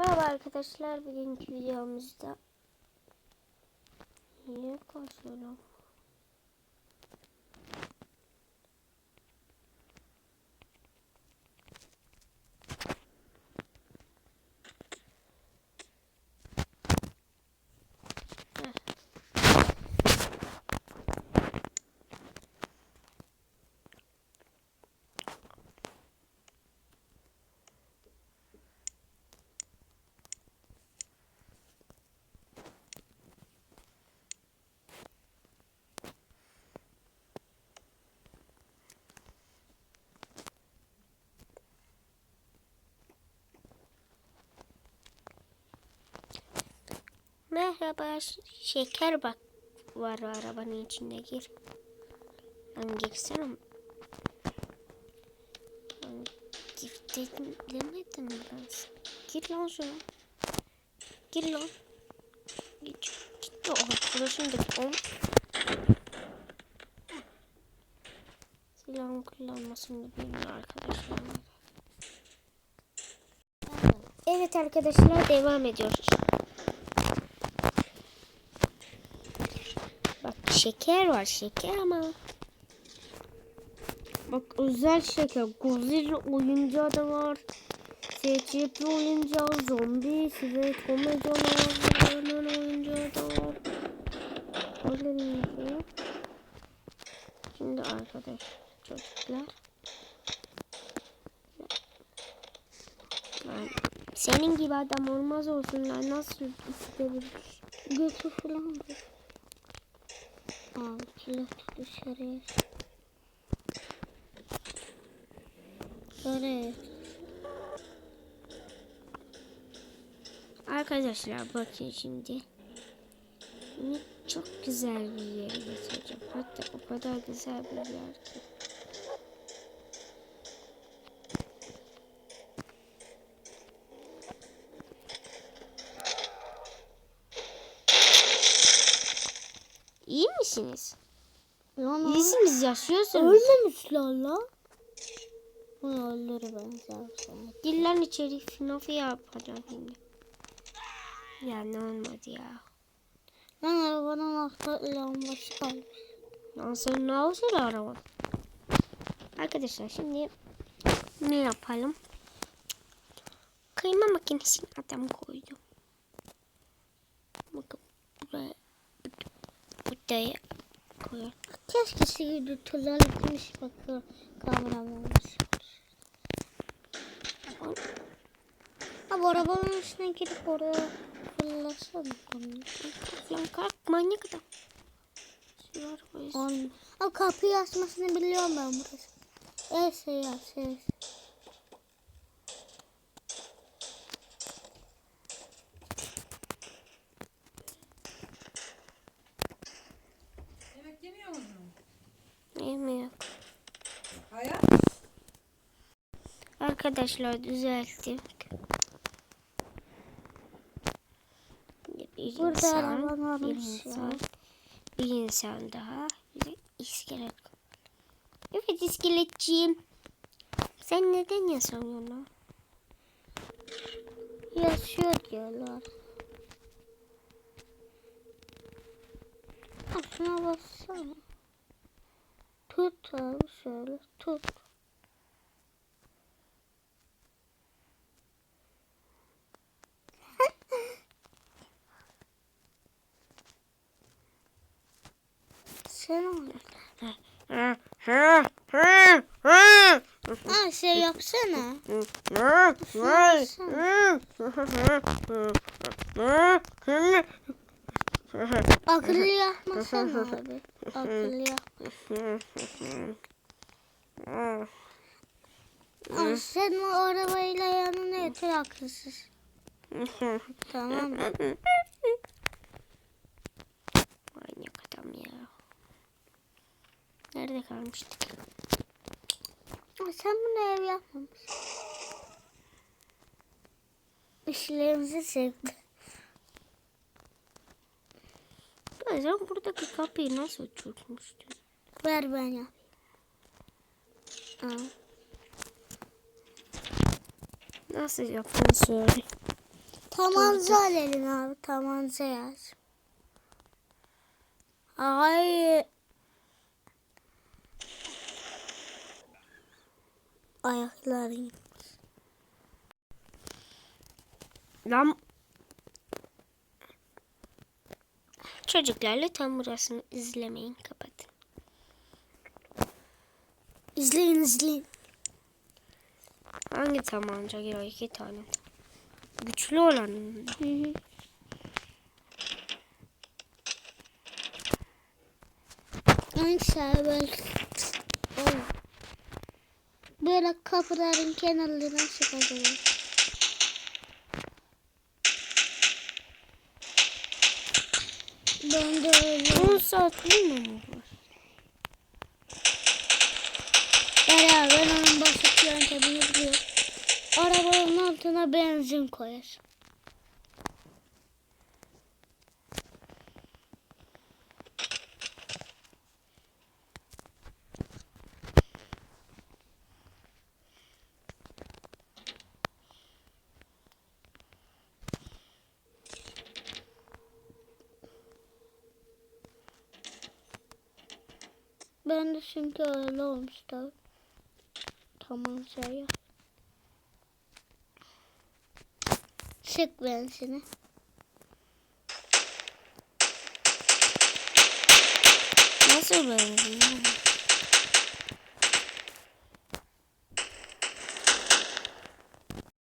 Merhaba arkadaşlar bugünkü videomuzda Niye kasıyorum? Merhaba şeker bak var arabanın içinde gir. Lan girsene. Lan gir dedim demedim ben? Gir lan şuna. Gir lan. Git. Gitti o arkadaşın da on. Silahın kullanmasını bilmiyor arkadaşlar. Evet arkadaşlar devam ediyoruz. Bak şeker var şeker ama. Bak özel şeker. Godzilla oyuncağı da var. SCP oyuncağı, zombi, ve komedi canavarlarının oyuncağı da var. Öyle bir. Şimdi arkadaş çocuklar. Ben, senin gibi adam olmaz olsunlar. Nasıl istebilir? Götü falan var. Al kilit dışarıya. Şöyle. Arkadaşlar bakın. Şimdi çok güzel bir yere getireceğim. Hatta o kadar güzel bir yer ki. İyi misiniz? Lan İyisiniz yaşıyorsunuz. ölmemişler lan. Bunu öldürü benzer sana. Lan içeri FNAF'ı yapacağım şimdi. Ya ne olmadı ya. Lan arabanın arka lambası kalmış. Lan sen ne olsun araba? Arkadaşlar şimdi ne yapalım? Kıyma makinesine adam koydum. Bakın buraya buraya koyalım. Keşke sihirli tüller etmiş bakıyor kameramanımız. Ha bu arabanın içine girip oraya fırlasana konuyu. Lan kalk manyak adam. Şu arabayı On. O kapıyı açmasını biliyorum ben burası. Neyse ya şey. Arkadaşlar düzelttim. Bir Burada insan, bir insan, bir insan daha, bir iskelet. Evet iskeletçiyim. Sen neden yaşamıyorsun? Yaşıyor diyorlar. Şuna bassana. Tut abi şöyle tut. Sen Ha şey yapsana. Akıllı yapmasana abi. Akıllı yap. Aa, sen o arabayla yanına yeter akılsız. Tamam mı? Manyak adam ya. Nerede kalmıştık? Sen bunu ev yapmamışsın. İşlerimizi sevdi. Ya sen buradaki kapıyı nasıl çökmüştün? Ver ben yapayım. Aa. Nasıl yaptın söyle. Tamanza alalım abi. Tamanza yaz. Ay. Ayaklarım. Lan Çocuklarla tam burasını izlemeyin kapatın. İzleyin izleyin. Hangi tabanca giriyor? iki tane. Güçlü. Hangisi abi böyle? Oh. Böyle kapıların kenarlarına sıkacağım. Ben de öyle. 10 saat mi var? Beraber onun basit yöntemini biliyorum. Arabanın altına benzin koyar. Ben de çünkü öyle olmuştu. Tamam şey yap. Sık benzini. Nasıl benzin?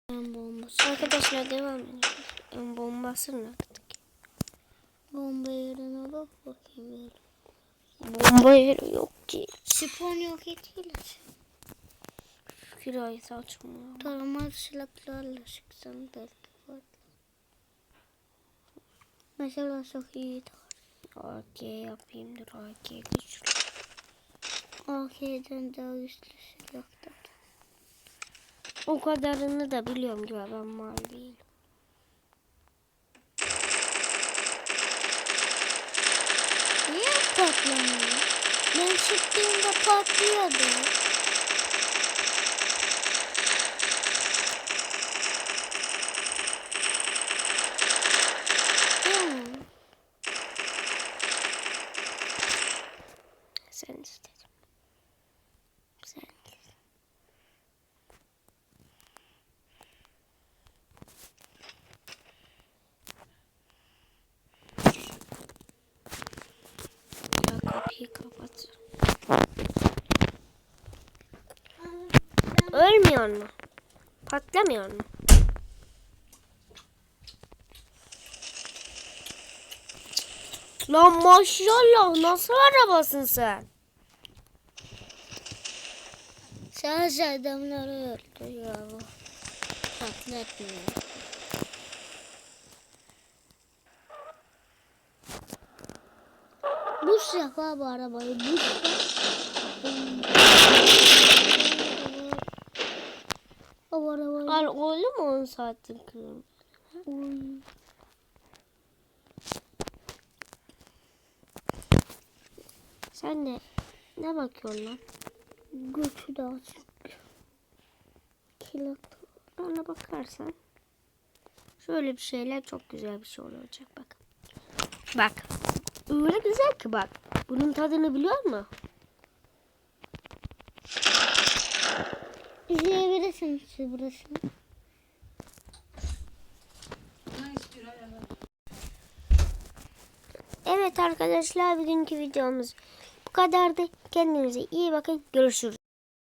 Ben bombası. Arkadaşlar devam ediyoruz. En bombası nerede? Bomba yerine bak bakayım. böyle. Bomba yeri yok ki. Sipon yok etiyle. Kirayı saçma. Taramalı silahlarla sıksan belki var. Mesela çok iyi AK yapayım dur AK güçlü. AK'den daha güçlü silahlar. O kadarını da biliyorum ki ben mal değilim. Niye patlamıyor? Ben sıktığımda patlıyordu. Hmm. Sen istedin. Sen istedin. Ya kapıyı kapat. Ölmüyor mu? Patlamıyor mu? Lan maşallah nasıl arabasın sen? Sadece adamları öldürüyor bu. Patlatmıyor. Bu sefer bu arabayı bu O arabayı Oldu mu 10 saatin kırım? Oy. Sen ne? Ne bakıyorsun lan? Göçü de açık. Kilit. Bana bakarsan şöyle bir şeyler çok güzel bir şey olacak bak. Bak. Öyle güzel ki bak. Bunun tadını biliyor musun? İzleyebilirsiniz burasını. Evet arkadaşlar bugünkü videomuz bu kadardı. Kendinize iyi bakın. Görüşürüz.